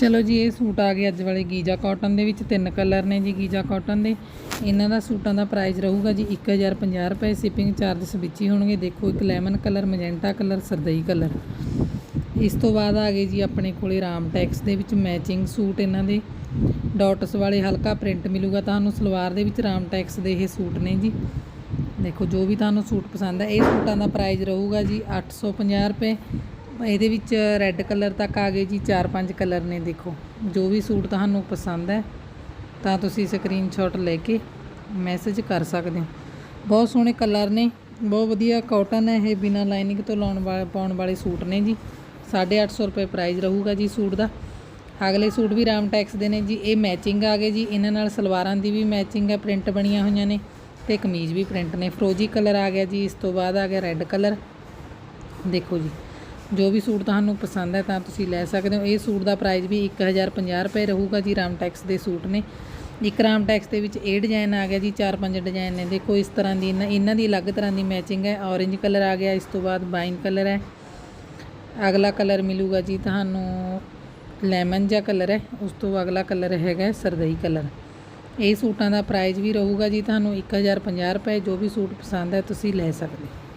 ਚਲੋ ਜੀ, ਇਹ ਸੂਟ ਆ ਗਏ ਅੱਜ ਵਾਲੇ ਗੀਜਾ ਕਾਟਨ ਦੇ ਵਿੱਚ, ਤਿੰਨ ਕਲਰ ਨੇ ਜੀ ਗੀਜਾ ਕਾਟਨ ਦੇ। ਇਹਨਾਂ ਦਾ ਸੂਟਾਂ ਦਾ ਪ੍ਰਾਈਸ ਰਹੂਗਾ ਜੀ 1050 ਰੁਪਏ ਸ਼ਿਪਿੰਗ ਚਾਰजेस ਵਿੱਚ ਹੀ ਹੋਣਗੇ। ਦੇਖੋ, ਇੱਕ ਲੈਮਨ ਕਲਰ ਮੈਜੈਂਟਾ ਕਲਰ ਸਰਦਈ ਕਲਰ ਇਸ ਤੋਂ ਬਾਅਦ ਆ ਗਏ ਜੀ ਆਪਣੇ ਕੋਲੇ ਰਾਮ ਟੈਕਸ ਦੇ ਵਿੱਚ ਮੈਚਿੰਗ ਸੂਟ ਇਹਨਾਂ ਦੇ। ਡਾਟਸ ਵਾਲੇ ਹਲਕਾ ਪ੍ਰਿੰਟ ਮਿਲੂਗਾ ਤੁਹਾਨੂੰ, ਸਲਵਾਰ ਦੇ ਵਿੱਚ ਰਾਮ ਟੈਕਸ ਦੇ ਇਹ ਸੂਟ ਨੇ ਜੀ। ਦੇਖੋ, ਜੋ ਵੀ ਤੁਹਾਨੂੰ ਸੂਟ ਪਸੰਦ ਹੈ ਇਹ ਸੂਟਾਂ ਦਾ ਪ੍ਰਾਈਸ ਰਹੂਗਾ ਜੀ 850 ਰੁਪਏ। ਇਹਦੇ ਵਿੱਚ ਰੈੱਡ ਕਲਰ ਤੱਕ ਆ ਗਏ ਜੀ 4-5 ਕਲਰ ਨੇ ਦੇਖੋ। ਜੋ ਵੀ ਸੂਟ ਤੁਹਾਨੂੰ ਪਸੰਦ ਹੈ, ਤਾਂ ਤੁਸੀਂ ਸਕਰੀਨਸ਼ਾਟ ਲੈ ਕੇ ਮੈਸੇਜ ਕਰ ਸਕਦੇ ਹੋ। ਬਹੁਤ ਸੋਹਣੇ ਕਲਰ ਨੇ, ਬਹੁਤ ਵਧੀਆ ਕਾਟਨ ਹੈ ਇਹ, ਬਿਨਾ ਲਾਈਨਿੰਗ ਤੋਂ ਲਾਉਣ ਵਾਲੇ, ਪਾਉਣ ਵਾਲੇ ਸੂਟ ਨੇ ਜੀ। 850 ਰੁਪਏ ਪ੍ਰਾਈਸ ਰਹੂਗਾ ਜੀ ਸੂਟ ਦਾ। ਅਗਲੇ ਸੂਟ ਵੀ ਰਾਮ ਟੈਕਸ ਦੇ ਨੇ ਜੀ, ਇਹ ਮੈਚਿੰਗ ਆ ਗਏ ਜੀ। ਇਹਨਾਂ ਨਾਲ ਸਲਵਾਰਾਂ ਦੀ ਵੀ ਮੈਚਿੰਗ ਹੈ ਪ੍ਰਿੰਟ ਬਣੀਆਂ ਹੋਈਆਂ ਨੇ ਤੇ ਕਮੀਜ਼ ਵੀ ਪ੍ਰਿੰਟ ਨੇ। ਫਰੋਜੀ ਕਲਰ ਆ ਗਿਆ ਜੀ, ਇਸ ਤੋਂ ਬਾਅਦ ਆ ਗਿਆ ਰੈੱਡ ਕਲਰ ਦੇਖੋ ਜੀ। ਜੋ ਵੀ ਸੂਟ ਤੁਹਾਨੂੰ ਪਸੰਦ ਹੈ ਤਾਂ ਤੁਸੀਂ ਲੈ ਸਕਦੇ ਹੋ। ਇਹ ਸੂਟ ਦਾ ਪ੍ਰਾਈਸ ਵੀ 1050 ਰੁਪਏ ਰਹੂਗਾ ਜੀ, ਰਾਮ ਟੈਕਸ ਦੇ ਸੂਟ ਨੇ। ਇੱਕ ਰਾਮਟੈਕਸ ਦੇ ਵਿੱਚ ਇਹ ਡਿਜ਼ਾਈਨ ਆ ਗਿਆ ਜੀ, ਚਾਰ ਪੰਜ ਡਿਜ਼ਾਈਨ ਨੇ। ਦੇਖੋ, ਇਸ ਤਰ੍ਹਾਂ ਦੀ ਇਹਨਾਂ ਇਹਨਾਂ ਦੀ ਅਲੱਗ ਤਰ੍ਹਾਂ ਦੀ ਮੈਚਿੰਗ ਹੈ। ਔਰੇਂਜ ਕਲਰ ਆ ਗਿਆ, ਇਸ ਤੋਂ ਬਾਅਦ ਬਾਈਨ ਕਲਰ ਹੈ। ਅਗਲਾ ਕਲਰ ਮਿਲੂਗਾ ਜੀ ਤੁਹਾਨੂੰ ਲੈਮਨ ਜਿਹਾ ਕਲਰ ਹੈ। ਉਸ ਤੋਂ ਅਗਲਾ ਕਲਰ ਹੈਗਾ ਸਰਦਈ ਕਲਰ ਇਹ ਸੂਟਾਂ ਦਾ ਪ੍ਰਾਈਸ ਵੀ ਰਹੂਗਾ ਜੀ ਤੁਹਾਨੂੰ 1050 ਰੁਪਏ। ਜੋ ਵੀ ਸੂਟ ਪਸੰਦ ਹੈ, ਤੁਸੀਂ ਲੈ ਸਕਦੇ ਹੋ।